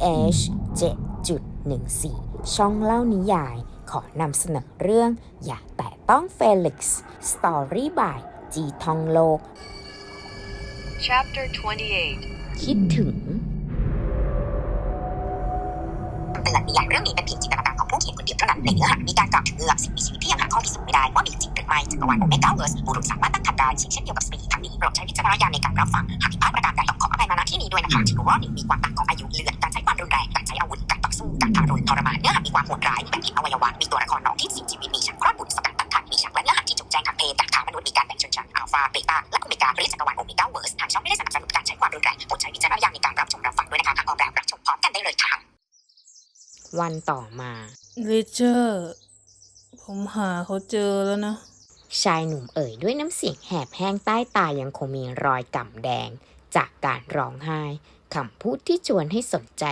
TH 7.14 ช่องเล่านิยาย ขอนำเสนอเรื่อง อย่าแตะต้องเฟลิกซ์ Story by จีทองโลก Chapter 28 คิดถึงเตือนนิยายเรื่องนี้เป็นเพียงจินตนาการของผู้เขียนคนเดียวเท่านั้นในเนื้อหามีการกล่าวถึงเงือกสิ่งมีชีวิตที่ยังหาข้อพิสูจน์ไม่ได้ว่ามีจริงหรือไม่จักรวาลโอเมก้าเวิร์สบุรุษสามารถตั้งครรภ์ได้เช่นเดียวกับสปีทั้งนี้โปรดใช้วิจารณญาณในการรับฟังหากผิดพลาดประการใดต้องขออภัยมาณที่นี้ด้วยนะคะที่รู้ว่านี้มีความต่างของอายุเลือน ทารุณทรมานเนื้อหามีความโหดร้ายแบ่งผิดอวัยวะมีตัวละครน้องที่สิ่งชีวิตมีฉากคลอดบุตรสกัดตั้งครรภ์มีฉากและเนื้อหาที่ถูกแจ้งทางเพศแต่ขามนุษย์มีการแบ่งชนชั้นอัลฟาเบต้าและโอเมก้าเรียกจักรวาลโอเมก้าเวิร์สทางช่องไม่ได้สนับสนุนการใช้ความรุนแรงโปรดใช้วิจารณญาณในการรับชมรับฟังด้วยนะคะหากออกแบบรับชมพร้อมกันได้เลยค่ะวันต่อมาริเชอร์ผมหาเขาเจอแล้วนะชายหนุ่มเอ่ยด้วยน้ำเสียงแหบแห้งใต้ตายังคงมีรอยก่ำแดง จากการร้องไห้คำพูดที่ชวนให้สนใจ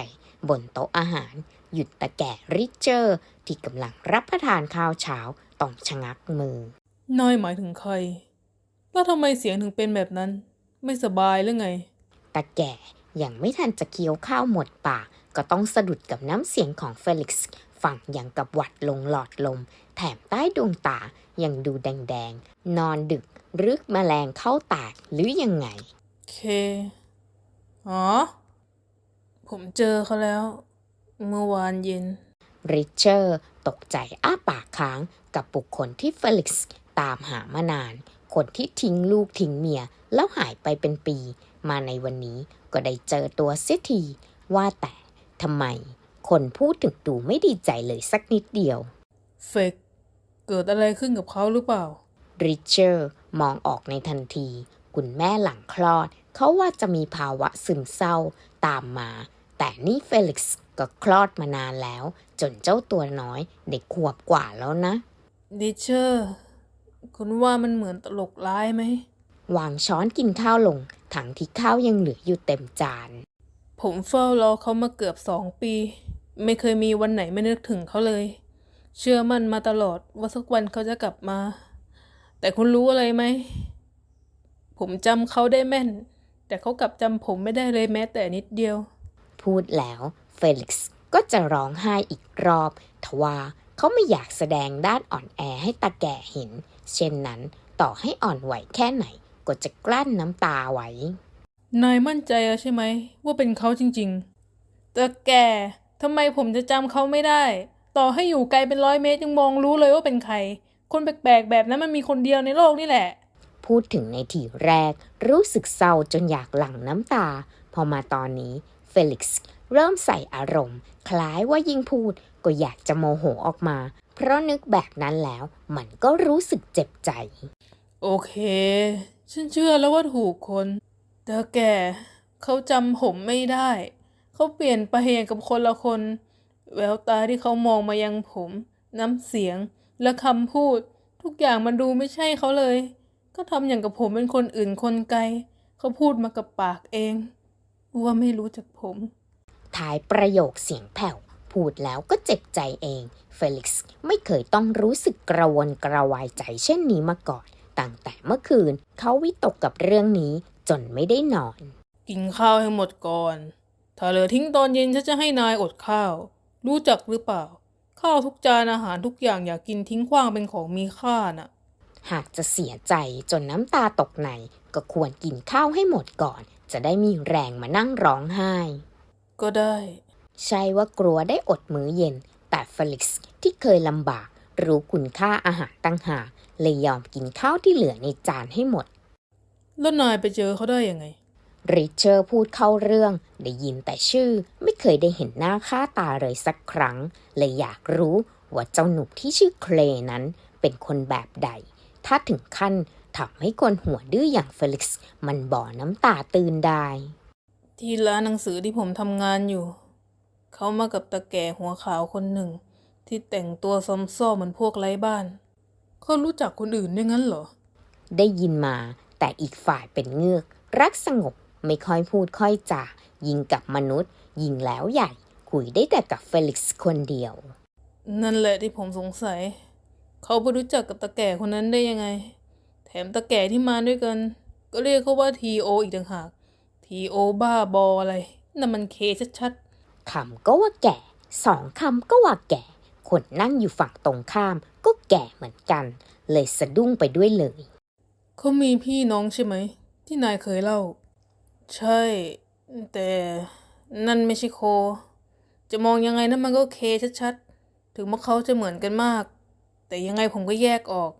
บนโต๊ะอาหาร หยุดตะแก่ริเจอร์ ที่กำลังรับประทานข้าวเช้าต้องชะงักมือน้อยหมายถึงใคร แล้วทำไมเสียงถึงเป็นแบบนั้น ไม่สบายหรือไงตาแก่ยังไม่ทันจะเคี้ยวข้าวหมดปาก ก็ต้องสะดุดกับน้ำเสียงของเฟลิกซ์ฝั่งอย่างกับหวัดลงหลอดลม แถมใต้ดวงตายังดูแดงๆ นอนดึกหรือแมลงเข้าตาหรือยังไง เค อ๋อ ผมเจอเขาแล้ว เมื่อวานเย็น ริเชอร์ตกใจอ้าปากค้างกับบุคคลที่เฟลิกซ์ตามหามานาน คนที่ทิ้งลูกทิ้งเมีย แล้วหายไปเป็นปี มาในวันนี้ก็ได้เจอตัวเสียที ว่าแต่ทำไม คนพูดถึงดูไม่ดีใจเลยสักนิดเดียว เฟก เกิดอะไรขึ้นกับเขาหรือเปล่า ริเชอร์มองออกในทันที คุณแม่หลังคลอด เขาว่าจะมีภาวะซึมเศร้าตามมา แต่นี่เฟลิกซ์ก็คลอดมานานแล้ว จนเจ้าตัวน้อยเด็กขวบกว่าแล้วนะ ดิเชอร์ คุณว่ามันเหมือนตลกร้ายไหม วางช้อนกินข้าวลง ถังที่ข้าวยังเหลืออยู่เต็มจาน ผมเฝ้ารอเขามาเกือบสองปี ไม่เคยมีวันไหนไม่นึกถึงเขาเลย เชื่อมั่นมาตลอดว่าสักวันเขาจะกลับมา แต่คุณรู้อะไรไหม ผมจำเขาได้แม่น แต่เขากลับจำผมไม่ได้เลยแม้แต่นิดเดียว พูดแล้วเฟลิกซ์ก็จะร้องไห้อีกรอบ ทว่าเขาไม่อยากแสดงด้านอ่อนแอให้ตาแก่เห็น เช่นนั้นต่อให้อ่อนไหวแค่ไหน ก็จะกลั้นน้ำตาไว้ นายมั่นใจแล้วใช่ไหม ว่าเป็นเขาจริงๆ แต่แกทำไมผมจะจำเขาไม่ได้ ต่อให้อยู่ไกลเป็นร้อยเมตรยังมองรู้เลยว่าเป็นใคร คนแปลกๆ แบบนั้นมันมีคนเดียวในโลกนี่แหละ พูดถึงในทีแรก รู้สึกเศร้าจนอยากหลั่งน้ำตา พอมาตอนนี้ เฟลิกซ์เริ่มใส่อารมณ์ คล้ายว่ายิ่งพูดก็อยากจะโมโหออกมา เพราะนึกแบบนั้นแล้ว มันก็รู้สึกเจ็บใจ โอเค ฉันเชื่อแล้วว่าถูกคน แต่แกเขาจำผมไม่ได้ เขาเปลี่ยนไปอย่างกับคนละคน แววตาที่เขามองมายังผม น้ำเสียงและคำพูด ทุกอย่างมันดูไม่ใช่เขาเลย ก็ทำอย่างกับผมเป็นคนอื่นคนไกล เขาพูดมากับปากเอง ว่าไม่รู้จักผม ท้ายประโยคเสียงแผ่ว พูดแล้วก็เจ็บใจเอง เฟลิกซ์ไม่เคยต้องรู้สึกกระวนกระวายใจเช่นนี้มาก่อน ตั้งแต่เมื่อคืนเขาวิตกกับเรื่องนี้จนไม่ได้นอน กินข้าวให้หมดก่อน ถ้าเหลือทิ้งตอนเย็นฉันจะให้นายอดข้าว รู้จักหรือเปล่า ข้าวทุกจานอาหารทุกอย่างอย่ากกินทิ้งขว้างเป็นของมีค่าน่ะ หากจะเสียใจจนน้ำตาตกในก็ควรกินข้าวให้หมดก่อน จะได้มีแรงมานั่งร้องไห้ ก็ได้ ใช่ว่ากลัวได้อดมื้อเย็น แต่เฟลิกซ์ที่เคยลำบาก รู้คุณค่าอาหารตั้งหากเลยยอมกินข้าวที่เหลือในจานให้หมด แล้วนายไปเจอเขาได้ยังไง ริเชอร์พูดเข้าเรื่อง ได้ยินแต่ชื่อไม่เคยได้เห็นหน้าค่าตาเลยสักครั้ง เลยอยากรู้ว่าเจ้าหนุ่มที่ชื่อเคลนั้นเป็นคนแบบใด ถ้าถึงขั้น ทำให้คนหัวดื้ออย่างเฟลิกซ์มันบ่อน้ำตาตื่นได้ ที่ร้านหนังสือที่ผมทำงานอยู่ เขามากับตาแก่หัวขาวคนหนึ่ง ที่แต่งตัวซอมซ่อเหมือนพวกไร้บ้าน เขารู้จักคนอื่นด้วยงั้นเหรอ ได้ยินมาแต่อีกฝ่ายเป็นเงือก รักสงบไม่ค่อยพูดค่อยจายิงกับมนุษย์ ยิงแล้วใหญ่ คุยได้แต่กับเฟลิกซ์คนเดียว นั่นแหละที่ผมสงสัย เขาไปรู้จักกับตาแก่คนนั้นได้ยังไง แถมตาแก่ที่มาด้วยกัน ก็เรียกเขาว่าทีโออีกต่างหากทีโอบ้าบออะไรนั่นมันเคชัดคำก็ว่าแก่สองคำก็ว่าแก่ คนนั่งอยู่ฝั่งตรงข้าม ก็แก่เหมือนกัน เลยสะดุ้งไปด้วยเลยเขามีพี่น้องใช่ไหม ที่นายเคยเล่า ใช่ แต่นั่นไม่ใช่โค จะมองยังไงนั่นมันก็เคชัดๆ ถึงว่าเขาจะเหมือนกันมาก แต่ยังไงผมก็แยกออก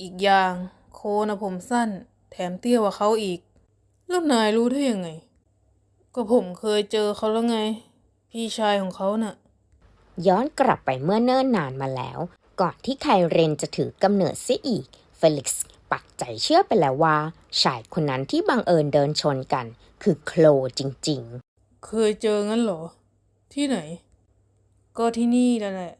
อีกอย่าง โคนะผมสั้น แถมเตี้ยกว่าเขาอีก แล้วนายรู้ได้ยังไง ก็ผมเคยเจอเขาแล้วไง พี่ชายของเขาน่ะ ย้อนกลับไปเมื่อเนิ่นนานมาแล้ว ก่อนที่ไคเรนจะถือกำเนิดเสียอีก เฟลิกซ์ปักใจเชื่อไปแล้วว่า ชายคนนั้นที่บังเอิญเดินชนกัน คือโคลจริงเคยเจองั้นเหรอ ที่ไหน ก็ที่นี่นั่นแหละ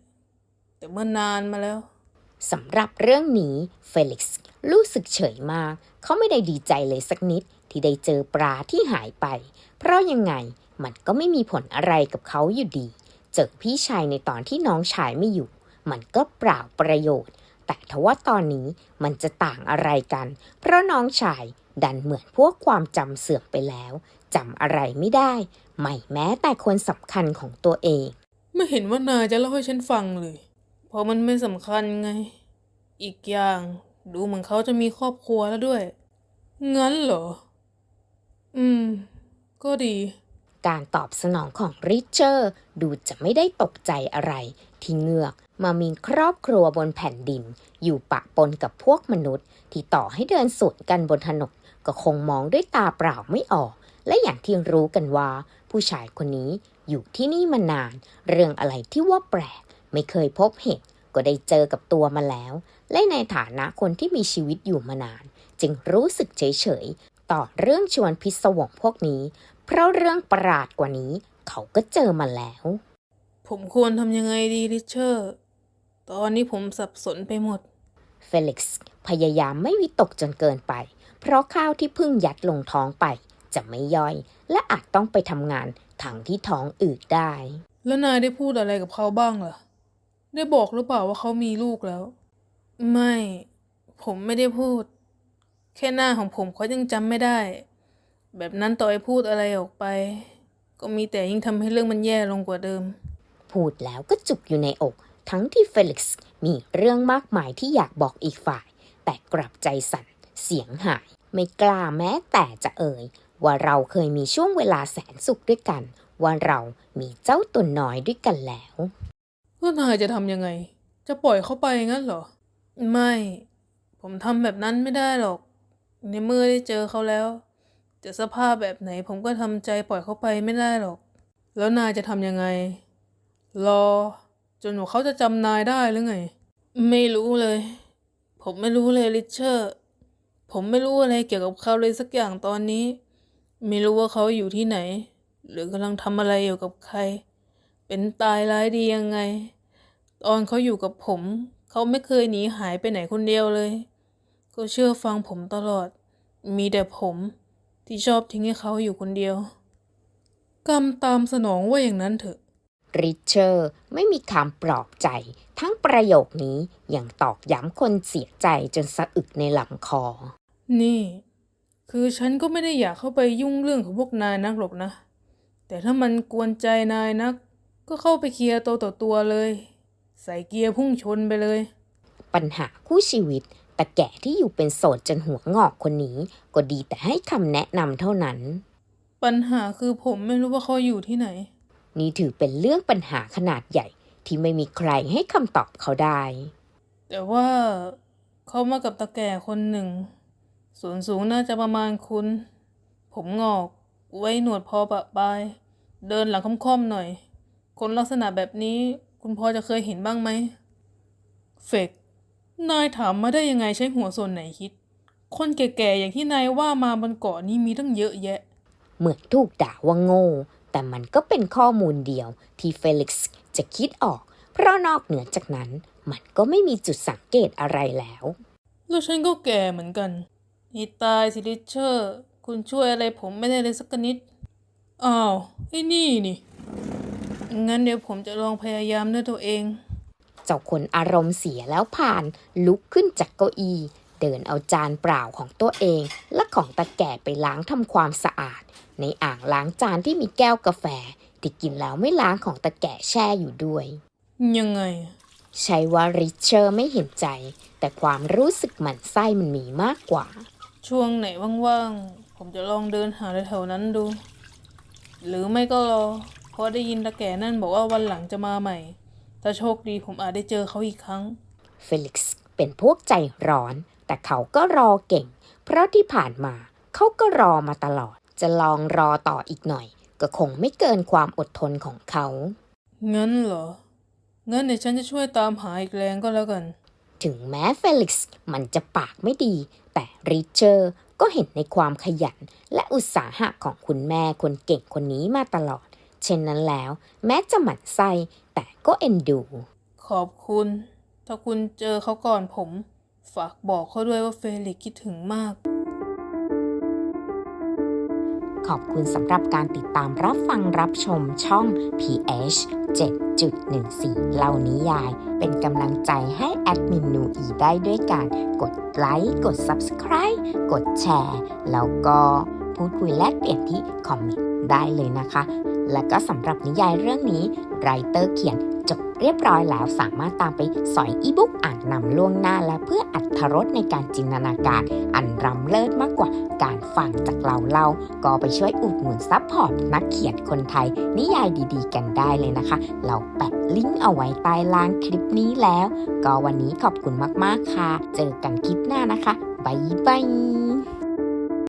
แต่เมื่อนานมาแล้วๆสำหรับเรื่องนี้เฟลิกซ์รู้สึกเฉยมาก เขาไม่ได้ดีใจเลยสักนิดที่ได้เจอปลาที่หายไป เพราะยังไงมันก็ไม่มีผลอะไรกับเขาอยู่ดี เจอพี่ชายในตอนที่น้องชายไม่อยู่ มันก็เปล่าประโยชน์ แต่ทว่าตอนนี้มันจะต่างอะไรกัน เพราะน้องชายดันเหมือนพวกความจำเสื่อมไปแล้วจำอะไรไม่ได้ ไม่แม้แต่คนสำคัญของตัวเอง ไม่เห็นว่านายจะเล่าให้ฉันฟังเลย เพราะมันไม่สำคัญไง อีกอย่าง ดูเหมือนเขาจะมีครอบครัวแล้วด้วย งั้นเหรอ อืม ก็ดี การตอบสนองของริชเชอร์ดูจะไม่ได้ตกใจอะไร ที่เงือกมามีครอบครัวบนแผ่นดิน อยู่ปะปนกับพวกมนุษย์ ที่ต่อให้เดินสวนกันบนถนนก็คงมองด้วยตาเปล่าไม่ออก และอย่างที่รู้กันว่า ผู้ชายคนนี้อยู่ที่นี่มานาน เรื่องอะไรที่ว่าแปลก ไม่เคยพบเห็น ก็ได้เจอกับตัวมาแล้ว และในฐานะคนที่มีชีวิตอยู่มานาน จึงรู้สึกเฉยๆ ต่อเรื่องชวนพิศวงพวกนี้ เพราะเรื่องประหลาดกว่านี้ เขาก็เจอมาแล้ว ผมควรทำยังไงดีริชเชอร์ ตอนนี้ผมสับสนไปหมด เฟลิกซ์พยายามไม่วิตกจนเกินไป เพราะข้าวที่เพิ่งยัดลงท้องไป จะไม่ย่อย และอาจต้องไปทำงานถังที่ท้องอืดได้ แล้วนายได้พูดอะไรกับเขาบ้างล่ะ ได้บอกหรือเปล่าว่าเขามีลูกแล้ว ไม่ ผมไม่ได้พูด แค่หน้าของผมเขายังจำไม่ได้ แบบนั้นต่อให้พูดอะไรออกไป ก็มีแต่ยิ่งทำให้เรื่องมันแย่ลงกว่าเดิม พูดแล้วก็จุกอยู่ในอก ทั้งที่เฟลิกซ์มีเรื่องมากมายที่อยากบอกอีกฝ่าย แต่กลับใจสั่น เสียงหาย ไม่กล้าแม้แต่จะเอ่ย ว่าเราเคยมีช่วงเวลาแสนสุขด้วยกัน ว่าเรามีเจ้าตัวน้อยด้วยกันแล้ว แล้วนายจะทำยังไง จะปล่อยเขาไปงั้นเหรอ ไม่ ผมทำแบบนั้นไม่ได้หรอก ในเมื่อได้เจอเขาแล้ว จะสภาพแบบไหนผมก็ทำใจปล่อยเขาไปไม่ได้หรอก แล้วนายจะทำยังไง รอ จนกว่าเขาจะจำนายได้หรือไง ไม่รู้เลย ผมไม่รู้เลยริเชอร์ ผมไม่รู้อะไรเกี่ยวกับเขาเลยสักอย่างตอนนี้ ไม่รู้ว่าเขาอยู่ที่ไหน หรือกำลังทำอะไรอยู่กับใคร เป็นตายร้ายดียังไง ตอนเขาอยู่กับผม เขาไม่เคยหนีหายไปไหนคนเดียวเลยก็เชื่อฟังผมตลอด มีแต่ผมที่ชอบทิ้งให้เขาอยู่คนเดียว กรรมตามสนองว่าอย่างนั้นเถอะริชเชอร์ไม่มีคำปลอบใจ ทั้งประโยคนี้ยังตอกย้ำคนเสียใจจนสะอึกในลำคอ นี่ คือฉันก็ไม่ได้อยากเข้าไปยุ่งเรื่องของพวกนายนักหรอกนะ แต่ถ้ามันกวนใจนายนัก ก็เข้าไปเคลียร์ตัวต่อตัวเลย ใส่เกียร์พุ่งชนไปเลย ปัญหาคู่ชีวิตแต่แก่ที่อยู่เป็นโสดจนหัวงอกคนนี้ ก็ดีแต่ให้คำแนะนำเท่านั้น ปัญหาคือผมไม่รู้ว่าเขาอยู่ที่ไหน นี่ถือเป็นเรื่องปัญหาขนาดใหญ่ที่ไม่มีใครให้คำตอบเขาได้ แต่ว่าเขามากับตาแก่คนหนึ่ง ส่วนสูงน่าจะประมาณคุณ ผมงอก ไว้หนวดพอปะปลาย เดินหลังค่อมๆหน่อย คนลักษณะแบบนี้ คุณพอจะเคยเห็นบ้างไหม เฟก นายถามมาได้ยังไงใช้หัวส่วนไหนคิด คนแก่ๆอย่างที่นายว่ามาบนเกาะนี้มีตั้งเยอะแยะ เหมือนถูกด่าว่าโง่ แต่มันก็เป็นข้อมูลเดียวที่เฟลิกซ์จะคิดออก เพราะนอกเหนือจากนั้น มันก็ไม่มีจุดสังเกตอะไรแล้ว แล้วฉันก็แก่เหมือนกันนี่ตายสิริเชอร์ คุณช่วยอะไรผมไม่ได้เลยสักนิด อ้าวไอ้นี่นี่ งั้นเดี๋ยวผมจะลองพยายามด้วยตัวเอง เจ้าคนอารมณ์เสียแล้วผ่านลุกขึ้นจากเก้าอี้ เดินเอาจานเปล่าของตัวเอง และของตาแก่ไปล้างทำความสะอาด ในอ่างล้างจานที่มีแก้วกาแฟ ที่ที่กินแล้วไม่ล้างของตะแก่แช่อยู่ด้วย ยังไง ใช่ว่าริชเชอร์ไม่เห็นใจ แต่ความรู้สึกหมั่นไส้มันมีมากกว่า ช่วงไหนว่างๆ ผมจะลองเดินหาแถวๆนั้นดู หรือไม่ก็รอ เพราะได้ยินตาแก่นั่นบอกว่าวันหลังจะมาใหม่ ถ้าโชคดีผมอาจได้เจอเขาอีกครั้ง เฟลิกซ์เป็นพวกใจร้อน แต่เขาก็รอเก่ง เพราะที่ผ่านมาเขาก็รอมาตลอด จะลองรอต่ออีกหน่อย ก็คงไม่เกินความอดทนของเขา งั้นเหรอ งั้นเดี๋ยวฉันจะช่วยตามหาอีกแรงก็แล้วกัน ถึงแม้เฟลิกซ์มันจะปากไม่ดี แต่ริชเชอร์ก็เห็นในความขยันและอุตสาหะของคุณแม่คนเก่งคนนี้มาตลอด เช่นนั้นแล้ว แม้จะหมั่นไส้แต่ก็เอ็นดู ขอบคุณ ถ้าคุณเจอเขาก่อนผม ฝากบอกเขาด้วยว่าเฟลิกซ์คิดถึงมาก ขอบคุณสำหรับการติดตามรับฟังรับชมช่อง PH 7.14 เล่านิยาย เป็นกำลังใจให้แอดมินนูอีได้ด้วยการกดไลค์ กด Subscribe กดแชร์ แล้วก็พูดคุยแลกเปลี่ยนที่คอมเมนต์ได้เลยนะคะ และก็สำหรับนิยายเรื่องนี้ไรเตอร์เขียนจบเรียบร้อยแล้วสามารถตามไปสอยอีบุ๊กอ่านนำล่วงหน้าและเพื่ออัธรสในการจินตนาการ อันรำเลิศมากกว่าการฟังจากเราเล่า ก็ไปช่วยอุดหนุนซัพพอร์ตนักเขียนคนไทย นิยายดีๆ กันได้เลยนะคะ เราแปะลิงก์เอาไว้ใต้ล่างคลิปนี้แล้ว ก็วันนี้ขอบคุณมากๆค่ะ เจอกันคลิปหน้านะคะบ๊ายบาย